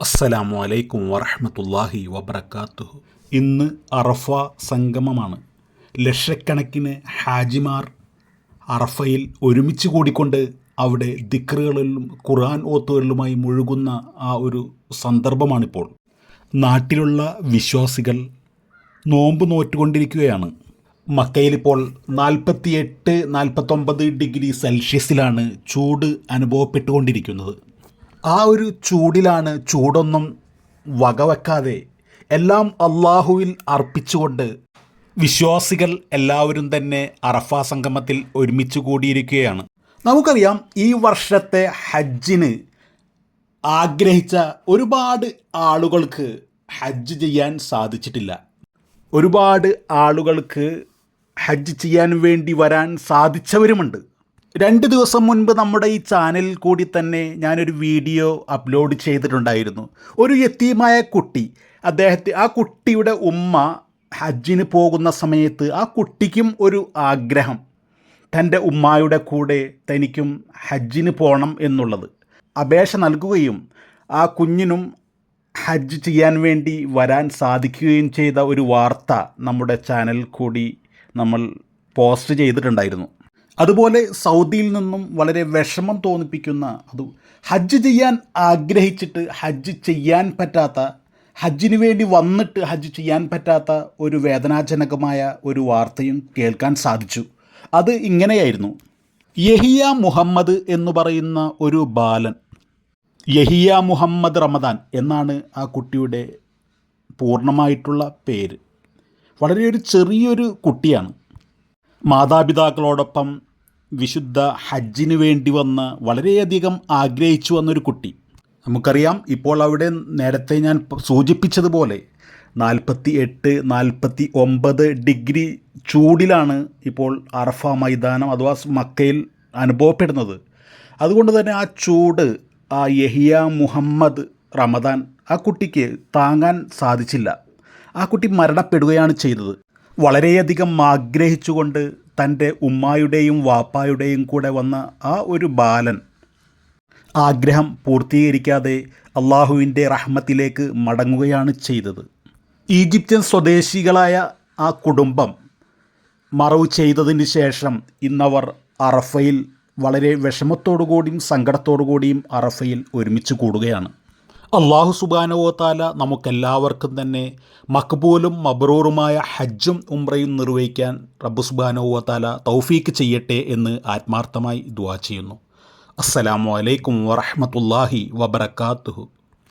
അസ്സലാമു അലൈക്കും വറഹമത്തല്ലാഹി വബർക്കാത്തുഹു ഇന്ന് അറഫ സംഗമമാണ്. ലക്ഷക്കണക്കിന് ഹാജിമാർ അറഫയിൽ ഒരുമിച്ച് കൂടിക്കൊണ്ട് അവിടെ ദിക്റുകളിലും ഖുർആൻ ഓത്തുകളിലുമായി മുഴുകുന്ന ആ ഒരു സന്ദർഭമാണിപ്പോൾ. നാട്ടിലുള്ള വിശ്വാസികൾ നോമ്പ് നോറ്റുകൊണ്ടിരിക്കുകയാണ്. മക്കയിലിപ്പോൾ നാൽപ്പത്തിയെട്ട് നാൽപ്പത്തൊമ്പത് ഡിഗ്രി സെൽഷ്യസിലാണ് ചൂട് അനുഭവപ്പെട്ടുകൊണ്ടിരിക്കുന്നത്. ആ ഒരു ചൂടിലാണ് ചൂടൊന്നും വകവെക്കാതെ എല്ലാം അള്ളാഹുവിൽ അർപ്പിച്ചുകൊണ്ട് വിശ്വാസികൾ എല്ലാവരും തന്നെ അറഫ സംഗമത്തിൽ ഒരുമിച്ച് കൂടിയിരിക്കുകയാണ്. നമുക്കറിയാം ഈ വർഷത്തെ ഹജ്ജിന് ആഗ്രഹിച്ച ഒരുപാട് ആളുകൾക്ക് ഹജ്ജ് ചെയ്യാൻ സാധിച്ചിട്ടില്ല. ഒരുപാട് ആളുകൾക്ക് ഹജ്ജ് ചെയ്യാൻ വേണ്ടി വരാൻ സാധിച്ചവരുമുണ്ട്. രണ്ട് ദിവസം മുൻപ് നമ്മുടെ ഈ ചാനലിൽ കൂടി തന്നെ ഞാനൊരു വീഡിയോ അപ്ലോഡ് ചെയ്തിട്ടുണ്ടായിരുന്നു. ഒരു യത്തീമായ കുട്ടി. അദ്ദേഹത്തെ ആ കുട്ടിയുടെ ഉമ്മ ഹജ്ജിന് പോകുന്ന സമയത്ത് ആ കുട്ടിക്കും ഒരു ആഗ്രഹം. തന്റെ ഉമ്മായുടെ കൂടെ തനിക്കും ഹജ്ജിന് പോകണം എന്നുള്ളത്. അപേക്ഷ നൽകുകയും ആ കുഞ്ഞിനും ഹജ്ജ് ചെയ്യാൻ വേണ്ടി വരാൻ സാധിക്കുകയും ചെയ്ത ഒരു വാർത്ത നമ്മുടെ ചാനൽ കൂടി നമ്മൾ പോസ്റ്റ് ചെയ്തിട്ടുണ്ടായിരുന്നു. അതുപോലെ സൗദിയിൽ നിന്നും വളരെ വിഷമം തോന്നിപ്പിക്കുന്ന അത് ഹജ്ജ് ചെയ്യാൻ ആഗ്രഹിച്ചിട്ട് ഹജ്ജ് ചെയ്യാൻ പറ്റാത്ത ഹജ്ജിന് വേണ്ടി വന്നിട്ട് ഹജ്ജ് ചെയ്യാൻ പറ്റാത്ത ഒരു വേദനാജനകമായ ഒരു വാർത്തയും കേൾക്കാൻ സാധിച്ചു. അത് ഇങ്ങനെയായിരുന്നു. യഹിയ മുഹമ്മദ് എന്ന് പറയുന്ന ഒരു ബാലൻ യഹിയ മുഹമ്മദ് റമദാൻ എന്നാണ് ആ കുട്ടിയുടെ പൂർണമായിട്ടുള്ള പേര്. വളരെ ഒരു ചെറിയൊരു കുട്ടിയാണ്. മാതാപിതാക്കളോടൊപ്പം വിശുദ്ധ ഹജ്ജിന് വേണ്ടി വന്ന് വളരെയധികം ആഗ്രഹിച്ചു വന്നൊരു കുട്ടി. നമുക്കറിയാം ഇപ്പോൾ അവിടെ നേരത്തെ ഞാൻ സൂചിപ്പിച്ചതുപോലെ നാൽപ്പത്തി എട്ട് നാൽപ്പത്തി ഒമ്പത് ഡിഗ്രി ചൂടിലാണ് ഇപ്പോൾ അറഫ മൈതാനം അഥവാ മക്കയിൽ അനുഭവപ്പെടുന്നത്. അതുകൊണ്ട് തന്നെ ആ ചൂട് ആ യഹിയ മുഹമ്മദ് റമദാൻ ആ കുട്ടിക്ക് താങ്ങാൻ സാധിച്ചില്ല. ആ കുട്ടി മരണപ്പെടുകയാണ് ചെയ്തത്. വളരെയധികം ആഗ്രഹിച്ചുകൊണ്ട് തന്റെ ഉമ്മായുടെയും വാപ്പായുടെയും കൂടെ വന്ന ആ ഒരു ബാലൻ ആഗ്രഹം പൂർത്തീകരിക്കാതെ അള്ളാഹുവിന്റെ റഹ്മത്തിലേക്ക് മടങ്ങുകയാണ് ചെയ്തത്. ഈജിപ്ത്യൻ സ്വദേശികളായ ആ കുടുംബം മറവ് ചെയ്തതിന് ശേഷം ഇന്നവർ അറഫയിൽ വളരെ വിഷമത്തോടു കൂടിയും സങ്കടത്തോടു കൂടിയും അറഫയിൽ ഒരുമിച്ച് കൂടുകയാണ്. അള്ളാഹു സുബാനുവത്താല നമുക്കെല്ലാവർക്കും തന്നെ മക്ബൂലും മബ്രൂറുമായ ഹജ്ജും ഉംറയും നിർവഹിക്കാൻ റബ്ബു സുബാനുവത്താല തൗഫീക്ക് ചെയ്യട്ടെ എന്ന് ആത്മാർത്ഥമായി ദുവാ ചെയ്യുന്നു. അസ്സലാമു അലൈക്കും വറഹമത്തല്ലാഹി വബർക്കാത്തുഹു